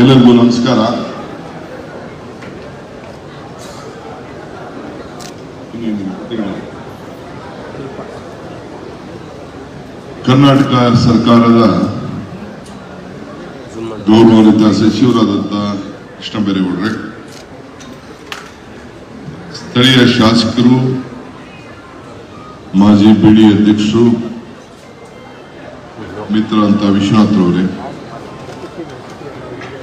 ಎಲ್ಲರಿಗೂ ನಮಸ್ಕಾರ. ಕರ್ನಾಟಕ ಸರ್ಕಾರದ ಗೌರವಾನ್ವಿತ ಸಚಿವರಾದಂಥ ಕೃಷ್ಣ ಬೈರೇಗೌಡ್ರೆ ಸ್ಥಳೀಯ ಶಾಸಕರು, ಮಾಜಿ ಬಿಡಿ ಅಧ್ಯಕ್ಷರು, ಮಿತ್ರ ಅಂತ ವಿಶ್ವನಾಥ್ ಅವರೇ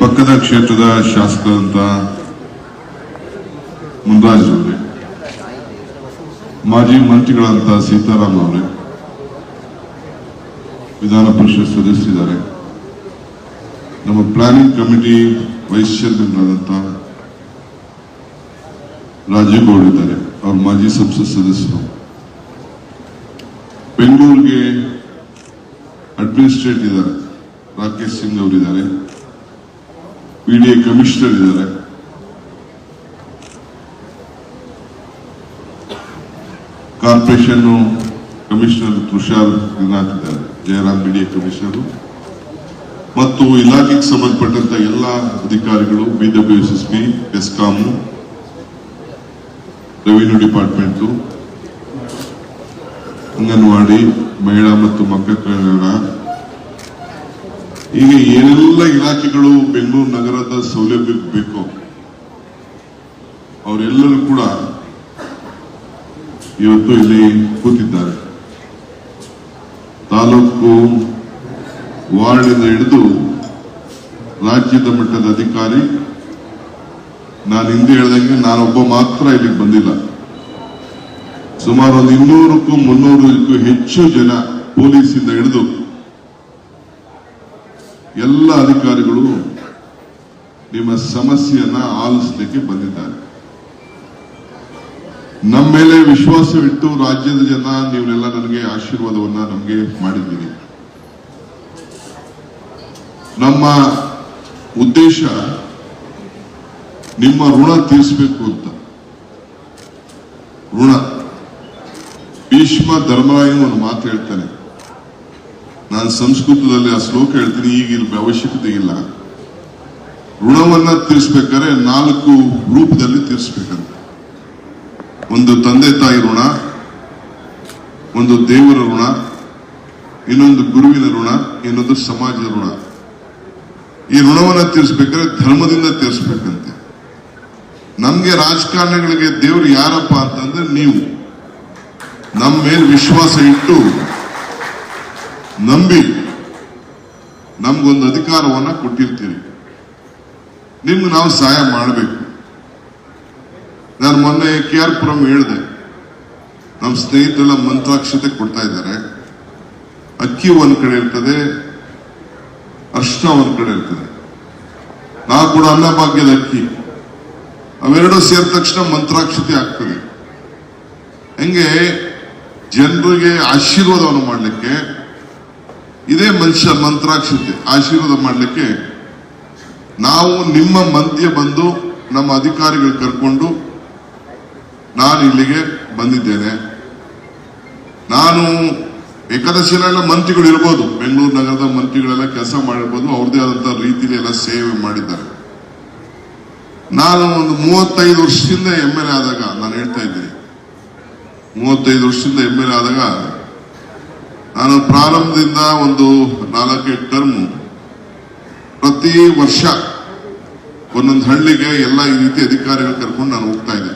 ಪಕ್ಕದ ಕ್ಷೇತ್ರದ ಶಾಸಕರಂತ ಮುನ್ರಾಜ್ ಅವರೇ ಮಾಜಿ ಮಂತ್ರಿಗಳಂತ ಸೀತಾರಾಮ್ ಅವರೇ. ವಿಧಾನ ಪರಿಷತ್ ಸದಸ್ಯರಿದ್ದಾರೆ. ನಮ್ಮ ಪ್ಲಾನಿಂಗ್ ಕಮಿಟಿ ವೈಸ್ ಚೇರ್ಮನ್ ಆದಂತ ಇದ್ದಾರೆ, ಅವ್ರ ಮಾಜಿ ಸಂಸತ್ ಸದಸ್ಯರು. ಬೆಂಗಳೂರಿಗೆ ಅಡ್ಮಿನಿಸ್ಟ್ರೇಟ್ ಇದ್ದಾರೆ, ರಾಕೇಶ್ ಸಿಂಗ್ ಅವರಿದ್ದಾರೆ. ಪಿಡಿಎ ಕಮಿಷನರ್ ಇದ್ದಾರೆ ಕಾರ್ಪೊರೇಷನ್ ಕಮಿಷನರ್ ತುಷಾರ್ ಇದ್ದಾರೆ ಜಯರಾಮ್ ಬಿಡಿಎ ಕಮಿಷನರ್ ಮತ್ತು ಇಲಾಖೆಗೆ ಸಂಬಂಧಪಟ್ಟಂತ ಎಲ್ಲ ಅಧಿಕಾರಿಗಳು BW S S P ESCOM revenue department anganwadi, ಮಹಿಳಾ ಮತ್ತು ಮಕ್ಕಳ ಕಲ್ಯಾಣ ಈಗ ಏನೆಲ್ಲ ಇಲಾಖೆಗಳು ಬೆಂಗಳೂರು ನಗರದ ಸೌಲಭ್ಯಕ್ಕೆ ಬೇಕು. ಅವರೆಲ್ಲರೂ ಕೂಡ ಇವತ್ತು ಇಲ್ಲಿ ಕೂತಿದ್ದಾರೆ. ತಾಲೂಕು ವಾರ್ಡಿಂದ ಹಿಡಿದು ರಾಜ್ಯದ ಮಟ್ಟದ ಅಧಿಕಾರಿ, ನಾನು ಹಿಂದೆ ಹೇಳ್ದಂಗೆ ನಾನೊಬ್ಬ ಮಾತ್ರ ಇಲ್ಲಿಗೆ ಬಂದಿಲ್ಲ. ಸುಮಾರು ಒಂದು ಇನ್ನೂರಕ್ಕೂ ಮುನ್ನೂರಕ್ಕೂ ಹೆಚ್ಚು ಜನ ಪೊಲೀಸಿಂದ ಹಿಡಿದು ಎಲ್ಲ ಅಧಿಕಾರಿಗಳು ನಿಮ್ಮ ಸಮಸ್ಯೆಯನ್ನ ಆಲಿಸ್ಲಿಕ್ಕೆ ಬಂದಿದ್ದಾರೆ. ನಮ್ಮ ಮೇಲೆ ವಿಶ್ವಾಸವಿಟ್ಟು ರಾಜ್ಯದ ಜನ ನೀವನ್ನೆಲ್ಲ ನನಗೆ ಆಶೀರ್ವಾದವನ್ನ ನಮಗೆ ಮಾಡಿದ್ದೀರಿ. ನಮ್ಮ ಉದ್ದೇಶ ನಿಮ್ಮ ಋಣ ತೀರಿಸಬೇಕು ಅಂತ. ಋಣ. ಭೀಷ್ಮ ಧರ್ಮರಾಯನ ಒಂದು ಮಾತು ಹೇಳ್ತಾನೆ. ನಾನು ಸಂಸ್ಕೃತದಲ್ಲಿ ಆ ಶ್ಲೋಕ ಹೇಳ್ತೀನಿ, ಈಗ ಇಲ್ಲಿ ಅವಶ್ಯಕತೆ ಇಲ್ಲ. ಋಣವನ್ನ ತೀರಿಸ್ಬೇಕಾದ್ರೆ ನಾಲ್ಕು ರೂಪದಲ್ಲಿ ತೀರಿಸ್ಬೇಕಂತ. ಒಂದು ತಂದೆ ತಾಯಿ ಋಣ, ಒಂದು ದೇವರ ಋಣ, ಇನ್ನೊಂದು ಗುರುವಿನ ಋಣ, ಇನ್ನೊಂದು ಸಮಾಜದ ಋಣ. ಈ ಋಣವನ್ನ ತೀರಿಸ್ಬೇಕಾದ್ರೆ ಧರ್ಮದಿಂದ ತೀರಿಸ್ಬೇಕಂತೆ. ನಮಗೆ ರಾಜಕಾರಣಿಗಳಿಗೆ ದೇವರು ಯಾರಪ್ಪ ಅಂತಂದ್ರೆ ನೀವು. ನಮ್ಮ ಮೇಲೆ ವಿಶ್ವಾಸ ಇಟ್ಟು ನಂಬಿ ನಮ್ಗೊಂದು ಅಧಿಕಾರವನ್ನ ಕೊಟ್ಟಿರ್ತೀರಿ. ನಿಮ್ಗೆ ನಾವು ಸಹಾಯ ಮಾಡಬೇಕು. ನಾನು ಮೊನ್ನೆ ಕೆ ಆರ್ ಪುರಂ ಹೇಳಿದೆ ನಮ್ಮ ಸ್ನೇಹಿತರೆಲ್ಲ ಮಂತ್ರಾಕ್ಷತೆ ಕೊಡ್ತಾ ಇದ್ದಾರೆ. ಅಕ್ಕಿ ಒಂದ್ ಕಡೆ ಇರ್ತದೆ ಅರ್ಶನ ಒಂದ್ ಕಡೆ ಇರ್ತದೆ. ನಾವು ಕೂಡ ಅನ್ನಭಾಗ್ಯದ ಅಕ್ಕಿ. ಅವೆರಡೂ ಸೇರಿದ ತಕ್ಷಣ ಮಂತ್ರಾಕ್ಷತೆ ಆಗ್ತದೆ. ಹೆಂಗೆ? ಜನರಿಗೆ ಆಶೀರ್ವಾದವನ್ನು ಮಾಡಲಿಕ್ಕೆ ಇದೇ ಮನುಷ್ಯ ಮಂತ್ರಾಕ್ಷತೆ ಆಶೀರ್ವಾದ ಮಾಡಲಿಕ್ಕೆ ನಾವು ನಿಮ್ಮ ಮಧ್ಯ ಬಂದು ನಮ್ಮ ಅಧಿಕಾರಿಗಳು ಕರ್ಕೊಂಡು ನಾನು ಇಲ್ಲಿಗೆ ಬಂದಿದ್ದೇನೆ. ನಾನು ಏಕಾದಶಿಯಲ್ಲೆಲ್ಲ ಮಂತ್ರಿಗಳು ಇರ್ಬೋದು. ಬೆಂಗಳೂರು ನಗರದ ಮಂತ್ರಿಗಳೆಲ್ಲ ಕೆಲಸ ಮಾಡಿರ್ಬೋದು. ಅವ್ರದೇ ಆದಂತಹ ರೀತಿಯಲ್ಲಿ ಎಲ್ಲ ಸೇವೆ ಮಾಡಿದ್ದಾರೆ. ನಾನು ಒಂದು ಮೂವತ್ತೈದು ವರ್ಷದಿಂದ ಎಂ ಆದಾಗ ನಾನು ಹೇಳ್ತಾ ಇದ್ದೀನಿ. ಮೂವತ್ತೈದು ವರ್ಷದಿಂದ ಎಂ ಆದಾಗ ನಾನು ಪ್ರಾರಂಭದಿಂದ ಒಂದು ನಾಲ್ಕೈದು ಟರ್ಮ್ ಪ್ರತಿ ವರ್ಷ ಒಂದೊಂದು ಹಳ್ಳಿಗೆ ಎಲ್ಲ ಈ ರೀತಿ ಅಧಿಕಾರಿಗಳು ಕರ್ಕೊಂಡು ನಾನು ಹೋಗ್ತಾ ಇದ್ದೆ.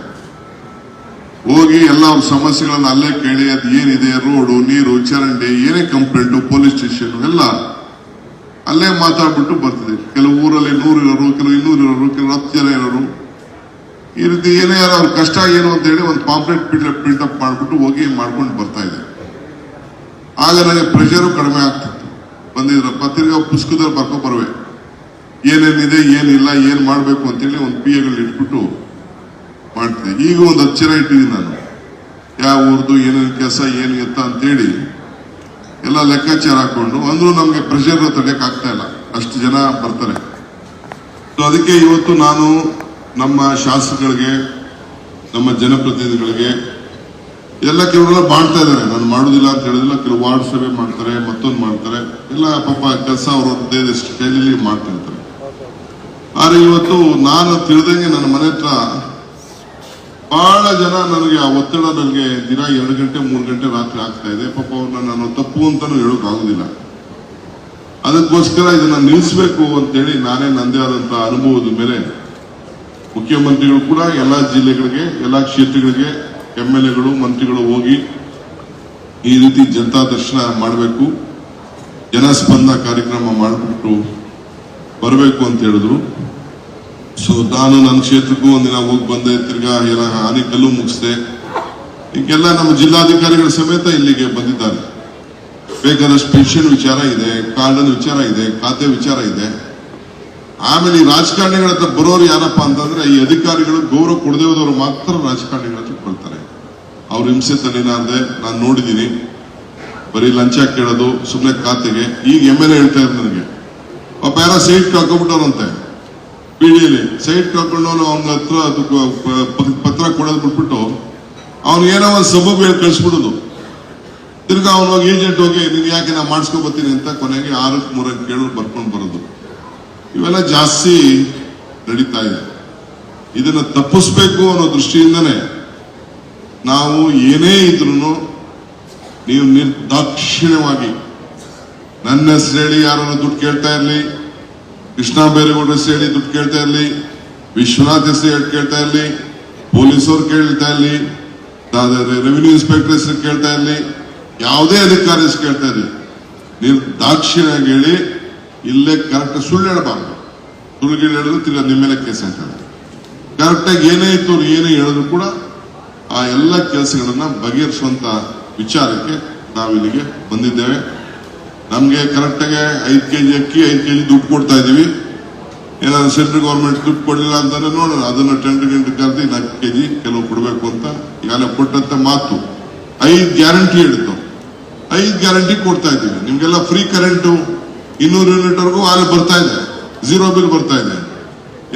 ಹೋಗಿ ಎಲ್ಲ ಅವ್ರ ಸಮಸ್ಯೆಗಳನ್ನ ಅಲ್ಲೇ ಕೇಳಿ, ಅದು ಏನಿದೆ? ರೋಡು, ನೀರು, ಚರಂಡಿ, ಏನೇ ಕಂಪ್ಲೇಂಟು ಪೊಲೀಸ್ ಸ್ಟೇಷನ್ ಎಲ್ಲ ಅಲ್ಲೇ ಮಾತಾಡ್ಬಿಟ್ಟು ಬರ್ತಿದೆ ಕೆಲವು ಊರಲ್ಲಿ ನೂರು ಇರೋರು, ಕೆಲವು ಇನ್ನೂರು ಇರೋರು, ಕೆಲವು ಹತ್ತು ಜನ ಇರೋರು. ಈ ರೀತಿ ಏನೇ ಯಾರು ಅವ್ರ ಕಷ್ಟ ಏನು ಅಂತ ಹೇಳಿ ಒಂದು ಪಾಂಪ್ಲೆಟ್ ಪ್ರಿಂಟ್ ಅಪ್ ಮಾಡಿಬಿಟ್ಟು ಹೋಗಿ ಮಾಡ್ಕೊಂಡು ಬರ್ತಾ ಇದೆ ಆಗ ನನಗೆ ಪ್ರೆಷರು ಕಡಿಮೆ ಆಗ್ತಿತ್ತು. ಬಂದಿದ್ರು, ಪತ್ರಿಕಾ ಪುಸ್ತಕದಲ್ಲಿ ಬರ್ಕೊ ಬರುವೆ. ಏನೇನಿದೆ, ಏನಿಲ್ಲ, ಏನು ಮಾಡಬೇಕು ಅಂತೇಳಿ ಒಂದು ಪಿ ಎಗಳು ಇಟ್ಬಿಟ್ಟು ಮಾಡ್ತಿದ್ದೆ. ಈಗ ಒಂದು ಅಚ್ಚರ ಇಟ್ಟಿದ್ದೀನಿ ನಾನು. ಯಾವ ಊರ್ದು, ಏನೇನು ಕೆಲಸ, ಏನು ಎತ್ತ ಅಂತೇಳಿ ಎಲ್ಲ ಲೆಕ್ಕಾಚಾರ ಹಾಕೊಂಡು ಅಂದರೂ ನಮಗೆ ಪ್ರೆಷರ್ ತಡೆಯಕ್ ಆಗ್ತಾ ಇಲ್ಲ. ಅಷ್ಟು ಜನ ಬರ್ತಾರೆ. ಸೊ ಅದಕ್ಕೆ ಇವತ್ತು ನಾನು ನಮ್ಮ ಶಾಸಕರಿಗೆ ನಮ್ಮ ಜನಪ್ರತಿನಿಧಿಗಳಿಗೆ ಎಲ್ಲ ಕೆಲವರೆಲ್ಲ ಮಾಡ್ತಾ ಇದ್ದಾರೆ. ನಾನು ಮಾಡುದಿಲ್ಲ ಅಂತ ಹೇಳಿದಿಲ್ಲ ಕೆಲವು ವಾರ್ಡ್ ಸಭೆ ಮಾಡ್ತಾರೆ, ಮತ್ತೊಂದು ಮಾಡ್ತಾರೆ. ಎಲ್ಲ ಪಾಪ ಕೆಲಸ ಅವ್ರದ್ದೇ ಸ್ಟೈಲಲ್ಲಿ ಮಾಡ್ತಿರ್ತಾರೆ ಆದ್ರೆ ಇವತ್ತು ನಾನು ತಿಳಿದಂಗೆ ನನ್ನ ಮನೆ ಹತ್ರ ಬಹಳ ಜನ ನನಗೆ ಆ ಒತ್ತಡ ನನಗೆ ದಿನ ಎರಡು ಗಂಟೆ, ಮೂರು ಗಂಟೆ ರಾತ್ರಿ ಆಗ್ತಾ ಇದೆ. ಪಾಪ ಅವ್ರನ್ನ ನಾನು ತಪ್ಪು ಅಂತಾನು ಹೇಳೋಕ್ಕಾಗೋದಿಲ್ಲ ಅದಕ್ಕೋಸ್ಕರ ಇದನ್ನ ನಿಲ್ಲಿಸಬೇಕು ಅಂತೇಳಿ ನಾನೇ ನಂದೇ ಆದಂತ ಅನುಭವದ ಮೇಲೆ ಮುಖ್ಯಮಂತ್ರಿಗಳು ಕೂಡ ಎಲ್ಲಾ ಜಿಲ್ಲೆಗಳಿಗೆ, ಎಲ್ಲಾ ಕ್ಷೇತ್ರಗಳಿಗೆ ಎಂ ಎಲ್ ಎಗಳು ಮಂತ್ರಿಗಳು ಹೋಗಿ ಈ ರೀತಿ ಜನತಾ ದರ್ಶನ ಮಾಡಬೇಕು, ಜನಸ್ಪಂದ ಕಾರ್ಯಕ್ರಮ ಮಾಡಿಬಿಟ್ಟು ಬರಬೇಕು ಅಂತ ಹೇಳಿದ್ರು. ಸೊ ನಾನು ನನ್ನ ಕ್ಷೇತ್ರಕ್ಕೂ ಒಂದಿನ ಹೋಗಿ ಬಂದೆ, ತಿರ್ಗಾ ಎಲ್ಲ ಆನೆಕಲ್ಲು ಮುಗಿಸ್ದೆ. ಈಗೆಲ್ಲ ನಮ್ಮ ಜಿಲ್ಲಾಧಿಕಾರಿಗಳ ಸಮೇತ ಇಲ್ಲಿಗೆ ಬಂದಿದ್ದಾರೆ. ಬೇಕಾದಷ್ಟು ಪೆನ್ಷನ್ ವಿಚಾರ ಇದೆ ಕಾರ್ಡನ್ ವಿಚಾರ ಇದೆ, ಖಾತೆ ವಿಚಾರ ಇದೆ. ಆಮೇಲೆ ಈ ರಾಜಕಾರಣಿಗಳ ಹತ್ರ ಬರೋರು ಯಾರಪ್ಪ ಅಂತಂದ್ರೆ ಈ ಅಧಿಕಾರಿಗಳು ಗೌರವ ಕೊಡದೇ ಹೋದವರು ಮಾತ್ರ ರಾಜಕಾರಣಿಗಳ ಹತ್ರ ಬರ್ತಾರೆ ಅವ್ರ ಹಿಂಸೆ ತಲೆನಾದೆ ನಾನು ನೋಡಿದ್ದೀನಿ ಬರೀ ಲಂಚ ಕೇಳೋದು ಸುಮ್ಮನೆ ಖಾತೆಗೆ. ಈಗ ಎಂ ಎಲ್ ಎ ಹೇಳ್ತಾ ಇದ್ರು ನನಗೆ. ಪಾಪ ಯಾರ ಸೈಟ್ ಕಳ್ಕೊಂಡ್ಬಿಟ್ಟವನಂತೆ ಪಿಡಿಯಲ್ಲಿ ಸೈಟ್ ಕಾಕೊಂಡವನು ಅವನ ಹತ್ರ ಅದು ಪತ್ರ ಕೊಡೋದು ಬಿಟ್ಬಿಟ್ಟು ಏನೋ ಒಂದು ಸಬಬ್ ಹೇಳಿ ಕಳಿಸ್ಬಿಡೋದು. ತಿರ್ಗಾ ಅವನು ಏಜೆಂಟ್ ಹೋಗಿ ನೀನು ಯಾಕೆ ನಾ ಮಾಡಿಸ್ಕೊಬತ್ತೀನಿ ಅಂತ ಕೊನೆಗೆ ಆರಕ್ಕೆ ಮೂರಕ್ಕೆ ಕೇಳಿ ಬರ್ಕೊಂಡು ಬರೋದು. ಇವೆಲ್ಲ ಜಾಸ್ತಿ ನಡೀತಾ ಇದೆ. ಇದನ್ನ ತಪ್ಪಿಸ್ಬೇಕು ಅನ್ನೋ ದೃಷ್ಟಿಯಿಂದನೇ ನಾವು ಏನೇ ಇದ್ರೂ ನೀವು ನಿರ್ದಾಕ್ಷಿಣ್ಯವಾಗಿ ನನ್ನ ಹೆಸರು ಹೇಳಿ ಯಾರನ್ನು ದುಡ್ಡು ಕೇಳ್ತಾ ಇರಲಿ, ಕೃಷ್ಣ ಬೈರೇಗೌಡ ಹೆಸರು ಹೇಳಿ ದುಡ್ಡು ಕೇಳ್ತಾ ಇರಲಿ, ವಿಶ್ವನಾಥ್ ಹೆಸರು ಹೇಳಿ ಕೇಳ್ತಾ ಇರಲಿ, ಪೊಲೀಸವ್ರು ಕೇಳ್ತಾ ಇರಲಿ ರೆವಿನ್ಯೂ ಇನ್ಸ್ಪೆಕ್ಟರ್ ಹೆಸರು ಕೇಳ್ತಾ ಇರಲಿ, ಯಾವುದೇ ಅಧಿಕಾರಿ ಕೇಳ್ತಾ ಇರಲಿ ನಿರ್ದಾಕ್ಷಿಣ್ಯಾಗಿ ಹೇಳಿ ಇಲ್ಲೇ ಕರೆಕ್ಟ್ ಸುಳ್ಳು ಹೇಳಬಾರ್ದು. ಸುಳ್ಳು ಹೇಳಿದ್ರು ತಿರ್ಗಾ ನಿಮ್ಮ ಮೇಲೆ ಕೇಸ್ ಕರೆಕ್ಟಾಗಿ ಏನೇ ಇತ್ತು ಅವ್ರು ಏನೇ ಹೇಳಿದ್ರು ಕೂಡ ಆ ಎಲ್ಲ ಕೆಲಸಗಳನ್ನ ಬಗೆಹರಿಸುವಂತ ವಿಚಾರಕ್ಕೆ ನಾವು ಇಲ್ಲಿಗೆ ಬಂದಿದ್ದೇವೆ. ನಮಗೆ ಕರೆಕ್ಟಾಗಿ ಐದು ಕೆ ಜಿ ಅಕ್ಕಿ, ಐದು ಕೆಜಿ ದುಡ್ಡು ಕೊಡ್ತಾ ಇದೀವಿ ಏನಾದ್ರು ಸೆಂಟ್ರಲ್ ಗೌರ್ಮೆಂಟ್ ದುಡ್ಡು ಕೊಡಲಿಲ್ಲ ಅಂತಂದ್ರೆ ನೋಡೋಣ, ಅದನ್ನ ಟೆಂಡರ್ ಗಂಟೆ ಕರೆದು ನಾಲ್ಕು ಕೆ ಜಿ ಕೆಲವು ಕೊಡಬೇಕು ಅಂತ ಈಗಾಗಲೇ ಕೊಟ್ಟಂತ ಮಾತು. ಐದು ಗ್ಯಾರಂಟಿ ಹೇಳಿದ್ದು. ಐದು ಗ್ಯಾರಂಟಿ ಕೊಡ್ತಾ ಇದ್ದೀವಿ. ನಿಮಗೆಲ್ಲ ಫ್ರೀ ಕರೆಂಟು ಇನ್ನೂರು ಯೂನಿಟ್ ವರೆಗೂ ಆಲೆ ಬರ್ತಾ ಇದೆ. ಝೀರೋ ಬಿಲ್ ಬರ್ತಾ ಇದೆ.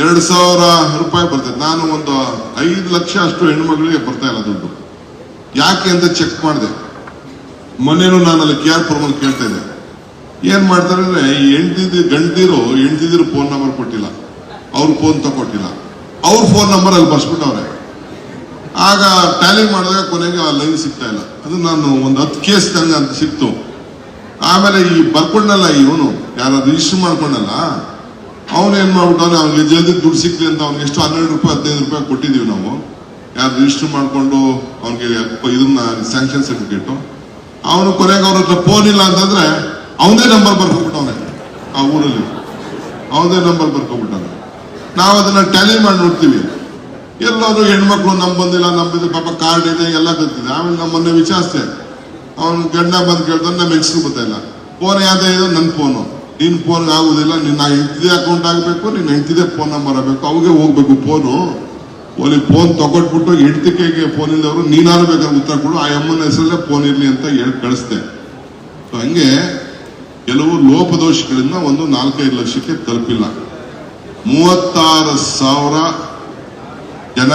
ಎರಡು ಸಾವಿರ ರೂಪಾಯಿ ಬರ್ತದೆ. ನಾನು ಒಂದು ಐದು ಲಕ್ಷ ಅಷ್ಟು ಹೆಣ್ಮಕ್ಳಿಗೆ ಬರ್ತಾ ಇಲ್ಲ ದುಡ್ಡು. ಯಾಕೆ ಅಂತ ಚೆಕ್ ಮಾಡಿದೆ. ಮೊನ್ನೆನೂ ನಾನು ಅಲ್ಲಿ ಕೆ ಆರ್ ಕೇಳ್ತಾ ಇದ್ದೆ. ಏನ್ ಮಾಡ್ತಾರೆ ಅಂದ್ರೆ ಹೆಂಡ್ತಿದ್ ಗಂಡ್ದಿರು ಹೆಂಡ್ತಿದ್ರು ಫೋನ್ ನಂಬರ್ ಕೊಟ್ಟಿಲ್ಲ. ಅವ್ರ ಫೋನ್ ತಗೊಟ್ಟಿಲ್ಲ ಅವ್ರ ಫೋನ್ ನಂಬರ್ ಅಲ್ಲಿ ಬರ್ಸ್ಬಿಟ್ಟವ್ರೆ. ಆಗ ಟ್ಯಾಲಿ ಮಾಡಿದಾಗ ಕೊನೆಗೆ ಆ ಲೈನ್ ಸಿಗ್ತಾ ಇಲ್ಲ. ಅದು ನಾನು ಒಂದು ಹತ್ತು ಕೇಸ್ ನಂಗೆ ಅಂತ ಸಿಕ್ತು. ಆಮೇಲೆ ಈ ಬರ್ಕೊಂಡಲ್ಲ ಇವನು ಯಾರು ರಿಜಿಸ್ಟರ್ ಮಾಡ್ಕೊಂಡಲ್ಲ, ಅವನು ಏನ್ ಮಾಡ್ಬಿಟ್ಟವನೆ ಅವ್ನಿಗೆ ಜಲ್ದಿ ದುಡ್ಡು ಸಿಕ್ಲಿ ಅಂತ ಅವ್ನಿಗೆ ಎಷ್ಟು ಹನ್ನೆರಡು ರೂಪಾಯಿ, ಹದಿನೈದು ರೂಪಾಯಿ ಕೊಟ್ಟಿದೀವಿ ನಾವು. ಯಾರು ರಿಜಿಸ್ಟರ್ ಮಾಡಿಕೊಂಡು ಅವ್ನಿಗೆ ಇದನ್ನ ಸ್ಯಾಂಕ್ಷನ್ ಸರ್ಟಿಫಿಕೇಟು ಅವನು ಕೊನೆಗೆ ಅವ್ರ ಹತ್ರ ಫೋನ್ ಇಲ್ಲ ಅಂತಂದ್ರೆ, ಅವನೇ ನಂಬರ್ ಬರ್ಕೊಬಿಟ್ಟವನೆ ಆ ಊರಲ್ಲಿ. ಅವನೇ ನಂಬರ್ ಬರ್ಕೊಬಿಟ್ಟವನೆ. ನಾವು ಅದನ್ನ ಟ್ಯಾಲಿ ಮಾಡಿ ನೋಡ್ತೀವಿ. ಎಲ್ಲರೂ ಹೆಣ್ಮಕ್ಳು ನಮ್ ಬಂದಿಲ್ಲ ನಮ್ದು ಪಾಪ ಕಾರ್ಡ್ ಇದೆ, ಎಲ್ಲ ಗೊತ್ತಿದೆ. ಆಮೇಲೆ ನಮ್ಮನ್ನೇ ಮೊನ್ನೆ ವಿಚಾರಿಸ್ದೆ. ಅವನು ಗಂಡ ಬಂದು ಕೇಳ್ತಾನೆ ನಮ್ಮ ಹೆಸರು ಗೊತ್ತಾಯಿಲ್ಲ ಫೋನ್ ಯಾವ್ದೇ ಇದು ನನ್ನ ಫೋನು. ನಿನ್ನ ಫೋನ್ಗೆ ಆಗೋದಿಲ್ಲ, ನಿನ್ನ ಹೆಂಡತಿದೆ ಅಕೌಂಟ್ ಆಗಬೇಕು, ನಿನ್ನ ಹೆಂಡತಿದೆ ಫೋನ್ ನಂಬರ್ ಆಗಬೇಕು, ಅವಾಗೆ ಹೋಗ್ಬೇಕು ಫೋನು. ಓಲಿ ಫೋನ್ ತಗೊಟ್ಬಿಟ್ಟು ಹೆಂಡತಿಕೆಗೆ ಫೋನ್ ಇಲ್ಲದವರು ನೀನಾರು ಬೇಕಾದ್ರೆ ಉತ್ತರ ಕೊಡು, ಆ ಅಮ್ಮನ ಹೆಸರಲ್ಲೇ ಫೋನ್ ಇರ್ಲಿ ಅಂತ ಹೇಳಿ ಕಳಿಸ್ದೆ. ಸೊ ಹಂಗೆ ಕೆಲವು ಲೋಪದೋಷಗಳಿಂದ ಒಂದು ನಾಲ್ಕೈದು ಲಕ್ಷಕ್ಕೆ ತಲುಪಿಲ್ಲ. ಮೂವತ್ತಾರು ಸಾವಿರ ಜನ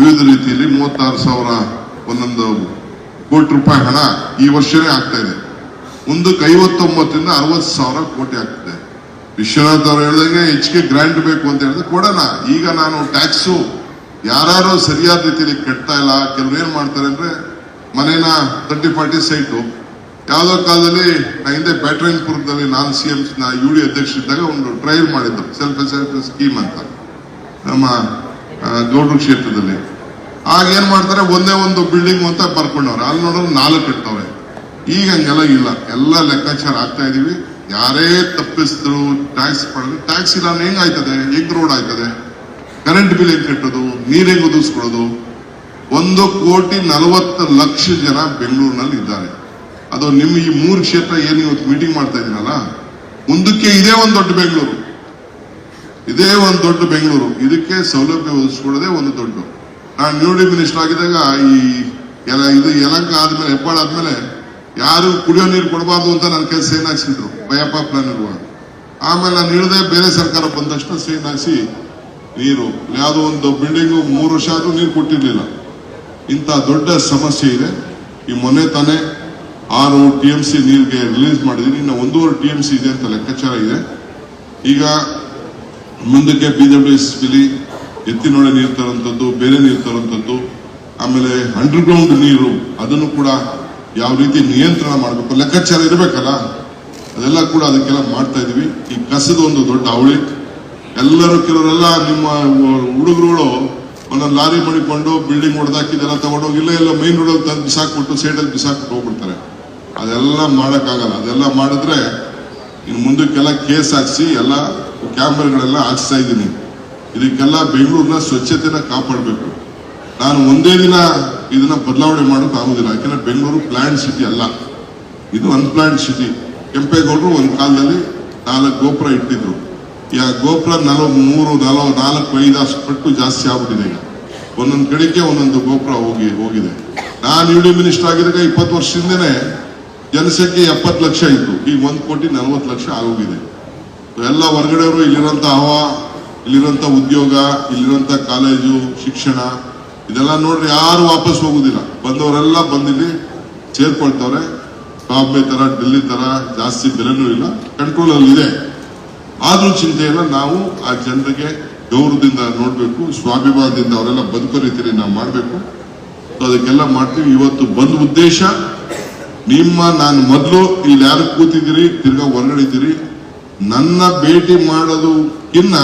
ವಿವಿಧ ರೀತಿಯಲ್ಲಿ ಮೂವತ್ತಾರು ಸಾವಿರ ಒಂದೊಂದು ಕೋಟಿ ರೂಪಾಯಿ ಹಣ ಈ ವರ್ಷವೇ ಆಗ್ತಾ ಇದೆ. ಮುಂದಕ್ಕೆ ಐವತ್ತೊಂಬತ್ತರಿಂದ ಅರವತ್ತು ಸಾವಿರ ಕೋಟಿ ಆಗ್ತಿದೆ. ವಿಶ್ವನಾಥ್ ಅವರು ಹೇಳಿದಂಗೆ ಹೆಚ್ಚಿಗೆ ಗ್ರಾಂಟ್ ಬೇಕು ಅಂತ ಹೇಳಿದ್ರೆ ಕೊಡೋಣ. ಈಗ ನಾನು ಟ್ಯಾಕ್ಸು ಯಾರು ಸರಿಯಾದ ರೀತಿಯಲ್ಲಿ ಕಟ್ತಾ ಇಲ್ಲ. ಕೆಲವ್ರು ಏನು ಮಾಡ್ತಾರೆ ಅಂದರೆ ಮನೇನ ತರ್ಟಿ ಫಾರ್ಟಿ ಸೈಟು ಯಾವುದೋ ಕಾಲದಲ್ಲಿ ನಾ ಹಿಂದೆ ಬ್ಯಾಟ್ರೈನ್ಪುರದಲ್ಲಿ ನಾನು ಸಿ ಎಂ ಯು ಡಿ ಅಧ್ಯಕ್ಷರಿದ್ದಾಗ ಒಂದು ಟ್ರಯಲ್ ಮಾಡಿದ್ದು. ಸೆಲ್ಫ್ ಸೆಲ್ಫ್ ಸ್ಕೀಮ್ ಅಂತ. ನಮ್ಮ ಗೌಡ್ರ ಕ್ಷೇತ್ರದಲ್ಲಿ. ಆಗ ಏನ್ ಮಾಡ್ತಾರೆ? ಒಂದೇ ಒಂದು ಬಿಲ್ಡಿಂಗ್ ಅಂತ ಬರ್ಕೊಂಡವ್ರೆ. ಅಲ್ಲಿ ನೋಡೋರು ನಾಲ್ಕು ಇಟ್ಟವ್ರೆ ಈಗ ಹಂಗೆಲ್ಲ ಇಲ್ಲ. ಎಲ್ಲ ಲೆಕ್ಕಾಚಾರ ಆಗ್ತಾ ಇದೀವಿ. ಯಾರೇ ತಪ್ಪಿಸಿದ್ರು ಟ್ಯಾಕ್ಸ್ ಪಡೆದ್ರು ಟ್ಯಾಕ್ಸ್ ಇಲ್ಲ ಹೆಂಗ್ ಆಯ್ತದೆ? ಹೆಂಗ್ ರೋಡ್ ಆಯ್ತದೆ? ಕರೆಂಟ್ ಬಿಲ್ ಹೆಂಗ್ ಕಟ್ಟೋದು? ನೀರ್ ಹೆಂಗ್ ಒದಗಿಸ್ಕೊಡೋದು? ಒಂದು ಕೋಟಿ ನಲವತ್ತು ಲಕ್ಷ ಜನ ಬೆಂಗಳೂರಿನಲ್ಲಿ ಇದ್ದಾರೆ. ಅದು ನಿಮ್ಮ ಈ ಮೂರು ಕ್ಷೇತ್ರ ಏನು ಇವತ್ತು ಮೀಟಿಂಗ್ ಮಾಡ್ತಾ ಇದೀನಲ್ಲ ಮುಂದಕ್ಕೆ ಇದೇ ಒಂದು ದೊಡ್ಡ ಬೆಂಗಳೂರು. ಇದೇ ಒಂದು ದೊಡ್ಡ ಬೆಂಗಳೂರು. ಇದಕ್ಕೆ ಸೌಲಭ್ಯ ಒದಗಿಸ್ಕೊಳ್ಳೋದೇ ಒಂದು ದೊಡ್ಡ ನಾನು ನ್ಯೂಡಿ ಮಿನಿಸ್ಟರ್ ಆಗಿದ್ದಾಗ ಈ ಎಲ್ಲ ಇದು ಯಲಂಕ ಆದ್ಮೇಲೆ, ಹೆಬ್ಬಾಳ ಆದ್ಮೇಲೆ ಯಾರು ಕುಡಿಯೋ ನೀರು ಕೊಡಬಾರ್ದು ಅಂತ ನನ್ನ ಕೈ ಸೈನ್ ಹಾಕ್ಸಿದ್ರು ಭಯಪ್ಪ ಪ್ಲಾನ್ ಇರುವಾಗ ಆಮೇಲೆ ನಾನು ಇಳಿದೆ ಬೇರೆ ಸರ್ಕಾರ ಬಂದ ತಕ್ಷಣ ಸೈನ್ ಹಾಕ್ಸಿ ನೀರು. ಯಾವುದೋ ಒಂದು ಬಿಲ್ಡಿಂಗು ಮೂರು ವರ್ಷ ಆದರೂ ನೀರು ಕೊಟ್ಟಿರಲಿಲ್ಲ. ಇಂಥ ದೊಡ್ಡ ಸಮಸ್ಯೆ ಇದೆ. ಈ ಮೊನ್ನೆ ತಾನೇ ಆರು ಟಿ ಎಂ ಸಿ ನೀರಿಗೆ ರಿಲೀಸ್ ಮಾಡಿದ್ದೀನಿ. ಇನ್ನು ಒಂದೂವರೆ ಟಿ ಎಂ ಸಿ ಇದೆ ಅಂತ ಲೆಕ್ಕಾಚಾರ ಇದೆ. ಈಗ ಮುಂದಕ್ಕೆ ಬಿ ಡಬ್ಲ್ಯೂ ಎಸ್ ಬಿಲಿ ಎತ್ತಿನೊಳೆ ನೀರು ತರುವಂಥದ್ದು, ಬೇರೆ ನೀರು ತರುವಂಥದ್ದು, ಆಮೇಲೆ ಅಂಡರ್ಗ್ರೌಂಡ್ ನೀರು, ಅದನ್ನು ಕೂಡ ಯಾವ ರೀತಿ ನಿಯಂತ್ರಣ ಮಾಡಬೇಕು, ಲೆಕ್ಕಾಚಾರ ಇರಬೇಕಲ್ಲ? ಅದೆಲ್ಲ ಕೂಡ ಅದಕ್ಕೆಲ್ಲ ಮಾಡ್ತಾ ಇದೀವಿ ಈ ಕಸದ ಒಂದು ದೊಡ್ಡ ಅವಳಿ. ಎಲ್ಲರೂ ಕೆಲವರೆಲ್ಲ ನಿಮ್ಮ ಹುಡುಗರುಗಳು ಒಂದೊಂದು ಲಾರಿ ಮಾಡಿಕೊಂಡು ಬಿಲ್ಡಿಂಗ್ ಹೊಡೆದಾಕಿದ್ದೆಲ್ಲ ತಗೊಂಡೋಗಿ, ಇಲ್ಲ ಎಲ್ಲ ಮೈನ್ ರೋಡಲ್ಲಿ ತಂದು ಬಿಸಾಕ್ಬಿಟ್ಟು ಸೈಡಲ್ಲಿ ಬಿಸಾಕ್ಬಿಟ್ಟು ಹೋಗ್ಬಿಡ್ತಾರೆ. ಅದೆಲ್ಲ ಮಾಡೋಕ್ಕಾಗಲ್ಲ. ಅದೆಲ್ಲ ಮಾಡಿದ್ರೆ ಇನ್ನು ಮುಂದಕ್ಕೆಲ್ಲ ಕೇಸ್ ಹಾಕ್ಸಿ, ಎಲ್ಲ ಕ್ಯಾಮ್ರಾಗಳೆಲ್ಲ ಹಾಕ್ಸ್ತಾ ಇದ್ದೀನಿ. ಇದಕ್ಕೆಲ್ಲ ಬೆಂಗಳೂರಿನ ಸ್ವಚ್ಛತೆನ ಕಾಪಾಡಬೇಕು. ನಾನು ಒಂದೇ ದಿನ ಇದನ್ನ ಬದಲಾವಣೆ ಮಾಡೋಕೆ ಆಗುದಿಲ್ಲ, ಯಾಕಂದ್ರೆ ಬೆಂಗಳೂರು ಪ್ಲಾನ್ ಸಿಟಿ ಅಲ್ಲ. ಇದು ಅನ್ಪ್ಲಾಂಟ್ ಸಿಟಿ. ಕೆಂಪೇಗೌಡರು ಒಂದು ಕಾಲದಲ್ಲಿ ನಾಲ್ಕು ಗೋಪುರ ಇಟ್ಟಿದ್ರು. ಈ ಆ ಗೋಪುರ ನಲವ ಮೂರು ನಲವ ನಾಲ್ಕು, ಐದು ಅಷ್ಟು ಪಟ್ಟು ಜಾಸ್ತಿ ಆಗ್ಬಿಟ್ಟಿದೆ ಈಗ. ಒಂದೊಂದು ಕಡೆಗೆ ಒಂದೊಂದು ಗೋಪುರ ಹೋಗಿ, ಹೋಗಿದೆ. ನಾನು ಯುಡಿ ಮಿನಿಸ್ಟರ್ ಆಗಿದಾಗ ಇಪ್ಪತ್ತು ವರ್ಷದಿಂದನೇ ಜನಸಂಖ್ಯೆ ಎಪ್ಪತ್ತು ಲಕ್ಷ ಇತ್ತು. ಈಗ ಒಂದು ಕೋಟಿ ನಲವತ್ತು ಲಕ್ಷ ಆಗೋಗಿದೆ. ಎಲ್ಲ ಹೊರಗಡೆಯವರು ಇಲ್ಲಿರೋಂಥ ಹವ ಇಲ್ಲಿರೋಂಥ ಉದ್ಯೋಗ ಇಲ್ಲಿರೋಂಥ ಕಾಲೇಜು, ಶಿಕ್ಷಣ, ಇದೆಲ್ಲ ನೋಡ್ರಿ ಯಾರು ವಾಪಸ್ ಹೋಗುದಿಲ್ಲ. ಬಂದವರೆಲ್ಲ ಬಂದಿಲ್ಲಿ ಸೇರ್ಕೊಳ್ತವ್ರೆ. ಬಾಂಬೆ ತರ ಡೆಲ್ಲಿ ತರ ಜಾಸ್ತಿ ಬೆಲೆನೂ ಇಲ್ಲ ಕಂಟ್ರೋಲ್ ಅಲ್ಲಿ ಇದೆ. ಆದ್ರೂ ಚಿಂತೆಯನ್ನ ನಾವು ಆ ಜನರಿಗೆ ಗೌರವದಿಂದ ನೋಡ್ಬೇಕು, ಸ್ವಾಭಿಮಾನದಿಂದ ಅವರೆಲ್ಲ ಬದುಕೋ ರೀತಿಯಲ್ಲಿ ನಾವು ಮಾಡಬೇಕು. ಅದಕ್ಕೆಲ್ಲ ಮಾಡ್ತೀವಿ. ಇವತ್ತು ಬಂದ ಉದ್ದೇಶ, ನಿಮ್ಮ, ನಾನು ಮೊದಲು ಇಲ್ಲಿ ಯಾರು ಕೂತಿದ್ದೀರಿ, ತಿರ್ಗಾ ಹೊರಗಡೆ ನನ್ನ ಭೇಟಿ ಮಾಡೋದಕ್ಕಿನ್ನ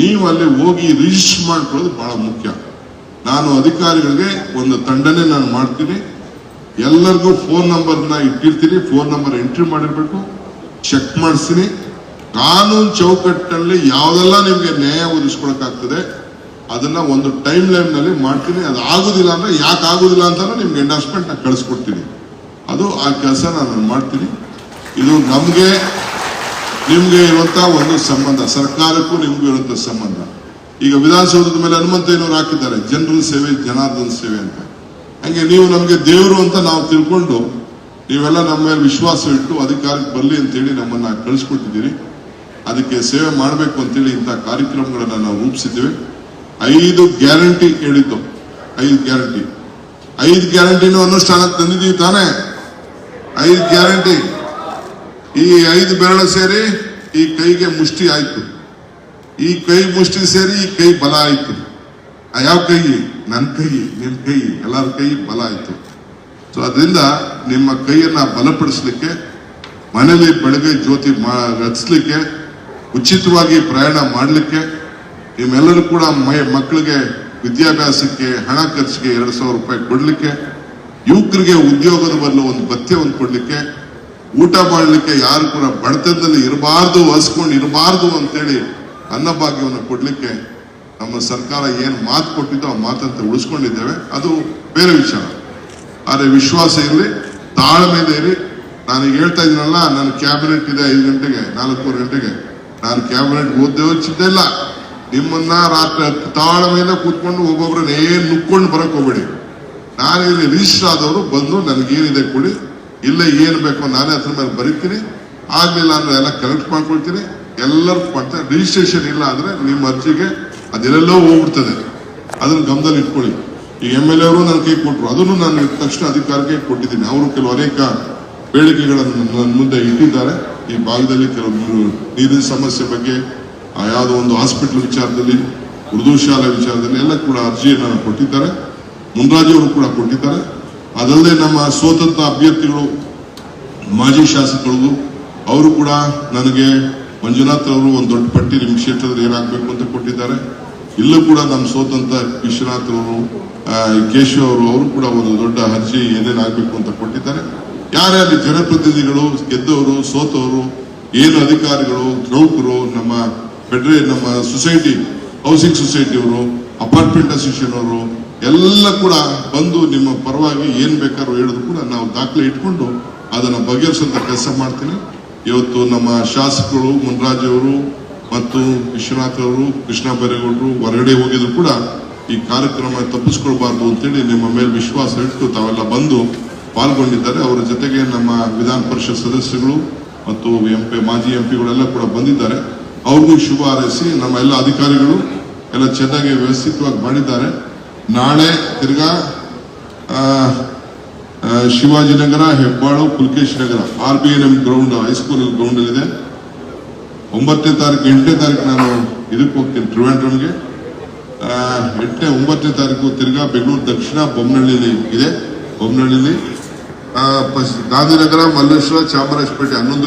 ನೀವು ಅಲ್ಲಿ ಹೋಗಿ ರಿಜಿಸ್ಟರ್ ಮಾಡ್ಕೊಳ್ಳೋದು ಬಹಳ ಮುಖ್ಯ. ನಾನು ಅಧಿಕಾರಿಗಳಿಗೆ ಒಂದು ತಂಡನೇ ನಾನು ಮಾಡ್ತೀನಿ. ಎಲ್ಲರಿಗೂ ಫೋನ್ ನಂಬರ್ನ ಇಟ್ಟಿರ್ತೀನಿ. ಫೋನ್ ನಂಬರ್ ಎಂಟ್ರಿ ಮಾಡಿರ್ಬೇಕು. ಚೆಕ್ ಮಾಡಿಸ್ತೀನಿ. ಕಾನೂನು ಚೌಕಟ್ಟಲ್ಲಿ ಯಾವುದೆಲ್ಲ ನಿಮಗೆ ನ್ಯಾಯ ಒದಗಿಸ್ಕೊಳಕ್ಕಾಗ್ತದೆ, ಅದನ್ನ ಒಂದು ಟೈಮ್ ಲೈನ್ನಲ್ಲಿ ಮಾಡ್ತೀನಿ. ಅದು ಆಗೋದಿಲ್ಲ ಅಂದ್ರೆ ಯಾಕೆ ಆಗೋದಿಲ್ಲ ಅಂತ ನಿಮ್ಗೆ ಎಂಡಾಸ್ಮೆಂಟ್ ನಾನು ಕಳಿಸ್ಕೊಡ್ತೀನಿ. ಅದು ಆ ಕೆಲಸ ನಾನು ಮಾಡ್ತೀನಿ. ಇದು ನಮ್ಗೆ ನಿಮ್ಗೆ ಇರುವಂತ ಒಂದು ಸಂಬಂಧ, ಸರ್ಕಾರಕ್ಕೂ ನಿಮಗೂ ಇರುವಂತ ಸಂಬಂಧ. ಈಗ ವಿಧಾನಸೌಧದ ಮೇಲೆ ಹನುಮಂತಯ್ಯನವರು ಹಾಕಿದ್ದಾರೆ ಜನರ ಸೇವೆ, ಜನಾರ್ದನ ಸೇವೆ ಅಂತ. ಹಂಗೆ ನೀವು ನಮಗೆ ದೇವರು ಅಂತ ನಾವು ತಿಳ್ಕೊಂಡು, ನೀವೆಲ್ಲ ನಮ್ಮ ಮೇಲೆ ವಿಶ್ವಾಸ ಇಟ್ಟು ಅಧಿಕಾರಕ್ಕೆ ಬರಲಿ ಅಂತೇಳಿ ನಮ್ಮನ್ನ ಕಳಿಸ್ಕೊಟ್ಟಿದ್ದೀರಿ. ಅದಕ್ಕೆ ಸೇವೆ ಮಾಡಬೇಕು ಅಂತೇಳಿ ಇಂಥ ಕಾರ್ಯಕ್ರಮಗಳನ್ನು ನಾವು ರೂಪಿಸಿದ್ದೇವೆ. ಐದು ಗ್ಯಾರಂಟಿ ಹೇಳಿದ್ದು, ಐದು ಗ್ಯಾರಂಟಿ. ಐದು ಗ್ಯಾರಂಟಿನೂ ಅನುಷ್ಠಾನಕ್ಕೆ ತಂದಿದ್ದೀವಿ ತಾನೇ. ಐದು ಗ್ಯಾರಂಟಿ. ಈ ಐದು ಬೆರಳು ಸೇರಿ ಈ ಕೈಗೆ ಮುಷ್ಟಿ ಆಯ್ತು. ಈ ಕೈ ಮುಷ್ಟಿ ಸೇರಿ ಈ ಕೈ ಬಲ ಆಯ್ತು. ಯಾವ ಕೈ ನನ್ನ ಕೈ ನಿಮ್ಮ ಕೈ ಎಲ್ಲರ ಕೈ ಬಲ ಆಯ್ತು. ಸೊ ಅದರಿಂದ ನಿಮ್ಮ ಕೈಯನ್ನ ಬಲಪಡಿಸ್ಲಿಕ್ಕೆ ಮನೇಲಿ ಬೆಳಗ್ಗೆ ಜ್ಯೋತಿ ರಚಿಸ್ಲಿಕ್ಕೆ, ಉಚಿತವಾಗಿ ಪ್ರಯಾಣ ಮಾಡಲಿಕ್ಕೆ, ನಿಮ್ಮೆಲ್ಲರೂ ಕೂಡ ಮೈ, ಮಕ್ಕಳಿಗೆ ವಿದ್ಯಾಭ್ಯಾಸಕ್ಕೆ, ಹಣ ಖರ್ಚಿಗೆ ಎರಡು ಸಾವಿರ ರೂಪಾಯಿ ಕೊಡಲಿಕ್ಕೆ, ಯುವಕರಿಗೆ ಉದ್ಯೋಗದ ಬದಲು ಒಂದು ಭತ್ಯವನ್ನು ಕೊಡ್ಲಿಕ್ಕೆ ಊಟ ಮಾಡಲಿಕ್ಕೆ ಯಾರು ಕೂಡ ಬಡತನದಲ್ಲಿ ಇರಬಾರ್ದು ಹಸ್ಕೊಂಡು ಇರಬಾರ್ದು ಅಂತೇಳಿ ಅನ್ನಭಾಗ್ಯವನ್ನು ಕೊಡಲಿಕ್ಕೆ ನಮ್ಮ ಸರ್ಕಾರ ಏನು ಮಾತು ಕೊಟ್ಟಿದ್ದೋ ಆ ಮಾತಂತ ಉಳಿಸ್ಕೊಂಡಿದ್ದೇವೆ. ಅದು ಬೇರೆ ವಿಚಾರ. ಆದರೆ ವಿಶ್ವಾಸ ಇರಲಿ, ತಾಳ್ಮೆಯಿಂದ ಇರಿ ನಾನು ಹೇಳ್ತಾ ಇದ್ದೀನಲ್ಲ, ನನ್ನ ಕ್ಯಾಬಿನೆಟ್ ಇದೆ ಐದು ಗಂಟೆಗೆ, ನಾಲ್ಕೂವರೆ ಗಂಟೆಗೆ. ನಾನು ಕ್ಯಾಬಿನೆಟ್ ಓದ್ದೆ ಇಲ್ಲ. ನಿಮ್ಮನ್ನ ರಾತ್ರಿ ತಾಳ್ಮೆಯಿಂದ ಕೂತ್ಕೊಂಡು ಒಬ್ಬೊಬ್ರನ್ನ ಏನು ನುಕ್ಕೊಂಡು ಬರಕ್ ಹೋಗ್ಬೇಡಿ. ಇಲ್ಲಿ ರಿಜಿಸ್ಟರ್ ಆದವರು ಬಂದು ನನಗೇನಿದೆ ಕೊಡಿ. ಇಲ್ಲೇ ಏನು ಬೇಕೋ ನಾನೇ ಅದ್ರ ಮೇಲೆ ಬರೀತೀನಿ. ಆಗಲಿಲ್ಲ ಅಂದ್ರೆ ಎಲ್ಲ ಕಲೆಕ್ಟ್ ಮಾಡ್ಕೊಳ್ತೀನಿ. ಎಲ್ಲರೂ ಮಾಡ್ತಾರೆ ರಿಜಿಸ್ಟ್ರೇಷನ್ ಇಲ್ಲ ಅಂದ್ರೆ ನಿಮ್ಮ ಅರ್ಜಿಗೆ ಅದೆಲ್ಲೆಲ್ಲೋ ಹೋಗ್ಬಿಡ್ತದೆ. ಅದನ್ನು ಗಮನದಲ್ಲಿ ಇಟ್ಕೊಳ್ಳಿ. ಈ ಎಂ ಎಲ್ ಅವರು ನನ್ನ ಕೈ ಕೊಟ್ಟರು ಅದನ್ನು ನಾನು ತಕ್ಷಣ ಅಧಿಕಾರಕ್ಕೆ ಕೊಟ್ಟಿದ್ದೀನಿ. ಅವರು ಕೆಲವು ಅನೇಕ ಬೇಡಿಕೆಗಳನ್ನು ನನ್ನ ಮುಂದೆ ಇಟ್ಟಿದ್ದಾರೆ. ಈ ಭಾಗದಲ್ಲಿ ಕೆಲವು ನೀರಿನ ಸಮಸ್ಯೆ ಬಗ್ಗೆ ಯಾವುದೋ ಒಂದು ಹಾಸ್ಪಿಟ್ಲ್ ವಿಚಾರದಲ್ಲಿ, ಉರ್ದು ಶಾಲೆ ವಿಚಾರದಲ್ಲಿ ಎಲ್ಲ ಕೂಡ ಅರ್ಜಿಯನ್ನು ಕೊಟ್ಟಿದ್ದಾರೆ. ಮುನ್ರಾಜಿಯವರು ಕೂಡ ಕೊಟ್ಟಿದ್ದಾರೆ. ಅದಲ್ಲದೆ ನಮ್ಮ ಸ್ವತಂತ್ರ ಅಭ್ಯರ್ಥಿಗಳು, ಮಾಜಿ ಶಾಸಕರು ಅವರು ಕೂಡ ನನಗೆ ಮಂಜುನಾಥ್ ಅವರು ಒಂದು ದೊಡ್ಡ ಪಟ್ಟಿ ನಿಮ್ಮ ಕ್ಷೇತ್ರದಲ್ಲಿ ಏನಾಗಬೇಕು ಅಂತ ಕೊಟ್ಟಿದ್ದಾರೆ. ಇಲ್ಲೂ ಕೂಡ ನಮ್ಮ ಸ್ವತಂತ್ರ ವಿಶ್ವನಾಥ್ ಅವರು ಕೇಶವ್ ಅವರು ಅವರು ಕೂಡ ಒಂದು ದೊಡ್ಡ ಅರ್ಜಿ ಏನೇನಾಗಬೇಕು ಅಂತ ಕೊಟ್ಟಿದ್ದಾರೆ. ಯಾರೇ ಅಲ್ಲಿ ಜನಪ್ರತಿನಿಧಿಗಳು, ಗೆದ್ದವರು, ಸೋತವರು, ಏನು ಅಧಿಕಾರಿಗಳು, ನೌಕರು, ನಮ್ಮ ಫೆಡರೇ ನಮ್ಮ ಸೊಸೈಟಿ ಹೌಸಿಂಗ್ ಸೊಸೈಟಿಯವರು ಅಪಾರ್ಟ್ಮೆಂಟ್ ಅಸೋಸಿಯೇಷನ್ ಅವರು ಎಲ್ಲ ಕೂಡ ಬಂದು ನಿಮ್ಮ ಪರವಾಗಿ ಏನು ಬೇಕಾದ್ರೂ ಹೇಳಿದ್ರು ಕೂಡ ನಾವು ದಾಖಲೆ ಇಟ್ಕೊಂಡು ಅದನ್ನು ಬಗೆಹರಿಸುವಂತ ಕೆಲಸ ಮಾಡ್ತೀನಿ. ಇವತ್ತು ನಮ್ಮ ಶಾಸಕರು ಮುನ್ರಾಜ್ ಅವರು ಮತ್ತು ವಿಶ್ವನಾಥ್ ಅವರು, ಕೃಷ್ಣ ಬೈರೇಗೌಡರು ಹೊರಗಡೆ ಹೋಗಿದ್ರು ಕೂಡ ಈ ಕಾರ್ಯಕ್ರಮ ತಪ್ಪಿಸ್ಕೊಳ್ಬಾರ್ದು ಅಂತೇಳಿ ನಿಮ್ಮ ಮೇಲೆ ವಿಶ್ವಾಸ ಇಟ್ಟು ತಾವೆಲ್ಲ ಬಂದು ಪಾಲ್ಗೊಂಡಿದ್ದಾರೆ. ಅವರ ಜೊತೆಗೆ ನಮ್ಮ ವಿಧಾನ ಪರಿಷತ್ ಸದಸ್ಯರು ಮತ್ತು ಎಂ ಪಿ ಮಾಜಿ ಎಂ ಪಿಗಳೆಲ್ಲ ಕೂಡ ಬಂದಿದ್ದಾರೆ. ಅವ್ರಿಗೂ ಶುಭ ಹಾರೈಸಿ ನಮ್ಮ ಎಲ್ಲ ಅಧಿಕಾರಿಗಳು ಎಲ್ಲ ಚೆನ್ನಾಗಿ ವ್ಯವಸ್ಥಿತವಾಗಿ ಮಾಡಿದ್ದಾರೆ. ನಾಳೆ ತಿರ್ಗಾ Shivajinagar Hebbal, Pulkesh Nagar R B N M ground high school ground ಇದೆ ಒಂಬತ್ತನೇ ತಾರೀಕು, ಎಂಟನೇ ತಾರೀಕು ನಾನು ಇದಕ್ಕೆ ಹೋಗ್ತೀನಿ ಟ್ರಿವಾಂಡ್ರಮ್ಗೆ ಎಂಟನೇ, ಒಂಬತ್ತನೇ ತಾರೀಕು ತಿರ್ಗಾ ಬೆಂಗಳೂರು ದಕ್ಷಿಣ ಬೊಮ್ಮನಹಳ್ಳಿಲಿ ಇದೆ. ಬೊಮ್ಮನಹಳ್ಳಿಲಿ ಗಾಂಧಿನಗರ, ಮಲ್ಲೇಶ್ವರ, ಚಾಮರಾಜಪೇಟೆ ಹನ್ನೊಂದು